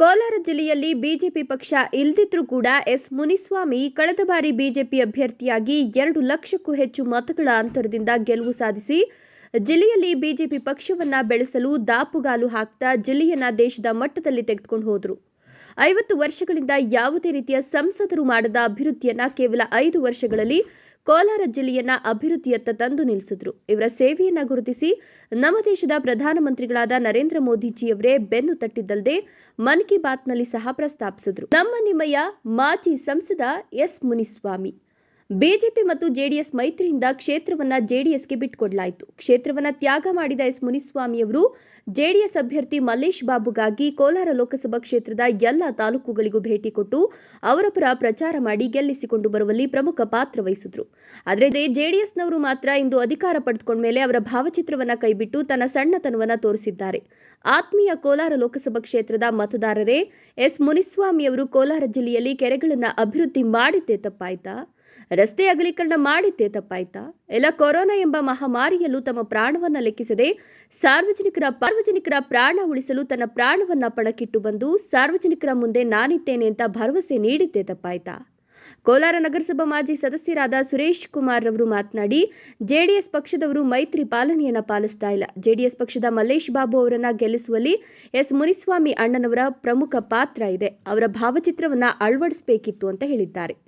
ಕೋಲಾರ ಜಿಲ್ಲೆಯಲ್ಲಿ ಬಿಜೆಪಿ ಪಕ್ಷ ಇಲ್ದಿದ್ರೂ ಕೂಡ ಎಸ್ ಮುನಿಸ್ವಾಮಿ ಕಳೆದ ಬಾರಿ ಬಿಜೆಪಿ ಅಭ್ಯರ್ಥಿಯಾಗಿ ಎರಡು ಲಕ್ಷಕ್ಕೂ ಹೆಚ್ಚು ಮತಗಳ ಅಂತರದಿಂದ ಗೆಲುವು ಸಾಧಿಸಿ, ಜಿಲ್ಲೆಯಲ್ಲಿ ಬಿಜೆಪಿ ಪಕ್ಷವನ್ನ ಬೆಳೆಸಲು ದಾಪುಗಾಲು ಹಾಕ್ತಾ ಜಿಲ್ಲೆಯನ್ನ ದೇಶದ ಮಟ್ಟದಲ್ಲಿ ತೆಗೆದುಕೊಂಡು ಹೋದರು. ಐವತ್ತು ವರ್ಷಗಳಿಂದ ಯಾವುದೇ ರೀತಿಯ ಸಂಸದರು ಮಾಡದ ಅಭಿವೃದ್ಧಿಯನ್ನ ಕೇವಲ ಐದು ವರ್ಷಗಳಲ್ಲಿ ಕೋಲಾರ ಜಿಲ್ಲೆಯನ್ನ ಅಭಿವೃದ್ಧಿಯತ್ತ ತಂದು ನಿಲ್ಲಿಸಿದ್ರು ಇವರ ಸೇವೆಯನ್ನ ಗುರುತಿಸಿ ನಮ್ಮ ದೇಶದ ಪ್ರಧಾನಮಂತ್ರಿಗಳಾದ ನರೇಂದ್ರ ಮೋದಿಜಿಯವರೇ ಬೆನ್ನು ತಟ್ಟಿದ್ದಲ್ಲದೆ ಮನ್ ಕಿ ಬಾತ್ನಲ್ಲಿ ಸಹ ಪ್ರಸ್ತಾಪಿಸಿದ್ರು. ನಮ್ಮ ನಿಮ್ಮಯ್ಯ ಮಾಜಿ ಸಂಸದ ಎಸ್ ಮುನಿಸ್ವಾಮಿ. ಬಿಜೆಪಿ ಮತ್ತು ಜೆಡಿಎಸ್ ಮೈತ್ರಿಯಿಂದ ಕ್ಷೇತ್ರವನ್ನ ಜೆಡಿಎಸ್ಗೆ ಬಿಟ್ಟುಕೊಡಲಾಯಿತು ಕ್ಷೇತ್ರವನ್ನ ತ್ಯಾಗ ಮಾಡಿದ ಎಸ್ ಮುನಿಸ್ವಾಮಿಯವರು ಜೆಡಿಎಸ್ ಅಭ್ಯರ್ಥಿ ಮಲ್ಲೇಶ್ ಬಾಬುಗಾಗಿ ಕೋಲಾರ ಲೋಕಸಭಾ ಕ್ಷೇತ್ರದ ಎಲ್ಲ ತಾಲೂಕುಗಳಿಗೂ ಭೇಟಿ ಕೊಟ್ಟು ಅವರ ಪರ ಪ್ರಚಾರ ಮಾಡಿ ಗೆಲ್ಲಿಸಿಕೊಂಡು ಬರುವಲ್ಲಿ ಪ್ರಮುಖ ಪಾತ್ರ ವಹಿಸಿದ್ರು. ಆದರೆ ಜೆಡಿಎಸ್ನವರು ಮಾತ್ರ ಇಂದು ಅಧಿಕಾರ ಪಡೆದುಕೊಂಡ ಮೇಲೆ ಅವರ ಭಾವಚಿತ್ರವನ್ನ ಕೈಬಿಟ್ಟು ತನ್ನ ಸಣ್ಣತನವನ್ನ ತೋರಿಸಿದ್ದಾರೆ. ಆತ್ಮೀಯ ಕೋಲಾರ ಲೋಕಸಭಾ ಕ್ಷೇತ್ರದ ಮತದಾರರೇ, ಎಸ್ ಮುನಿಸ್ವಾಮಿಯವರು ಕೋಲಾರ ಜಿಲ್ಲೆಯಲ್ಲಿ ಕೆರೆಗಳನ್ನು ಅಭಿವೃದ್ಧಿ ಮಾಡಿದ್ದೇ ತಪ್ಪಾಯ್ತಾ? ರಸ್ತೆ ಅಗಲೀಕರಣ ಮಾಡಿದ್ದೇ ತಪ್ಪಾಯ್ತಾ? ಎಲ್ಲ ಕೊರೋನಾ ಎಂಬ ಮಹಾಮಾರಿಯಲ್ಲೂ ತಮ್ಮ ಪ್ರಾಣವನ್ನ ಲೆಕ್ಕಿಸದೆ ಸಾರ್ವಜನಿಕರ ಸಾರ್ವಜನಿಕರ ಪ್ರಾಣ ಉಳಿಸಲು ತನ್ನ ಪ್ರಾಣವನ್ನ ಪಣಕ್ಕಿಟ್ಟು ಬಂದು ಸಾರ್ವಜನಿಕರ ಮುಂದೆ ನಾನಿದ್ದೇನೆ ಅಂತ ಭರವಸೆ ನೀಡಿದ್ದೇ ತಪ್ಪಾಯ್ತಾ? ಕೋಲಾರ ನಗರಸಭಾ ಮಾಜಿ ಸದಸ್ಯರಾದ ಸುರೇಶ್ ಕುಮಾರ್ ರವರು ಮಾತನಾಡಿ, ಜೆಡಿಎಸ್ ಪಕ್ಷದವರು ಮೈತ್ರಿ ಪಾಲನೆಯನ್ನ ಪಾಲಿಸ್ತಾ ಇಲ್ಲ. ಜೆಡಿಎಸ್ ಪಕ್ಷದ ಮಲ್ಲೇಶ್ ಬಾಬು ಅವರನ್ನ ಗೆಲ್ಲಿಸುವಲ್ಲಿ ಎಸ್ ಮುನಿಸ್ವಾಮಿ ಅಣ್ಣನವರ ಪ್ರಮುಖ ಪಾತ್ರ ಇದೆ. ಅವರ ಭಾವಚಿತ್ರವನ್ನ ಅಳವಡಿಸಬೇಕಿತ್ತು ಅಂತ ಹೇಳಿದ್ದಾರೆ.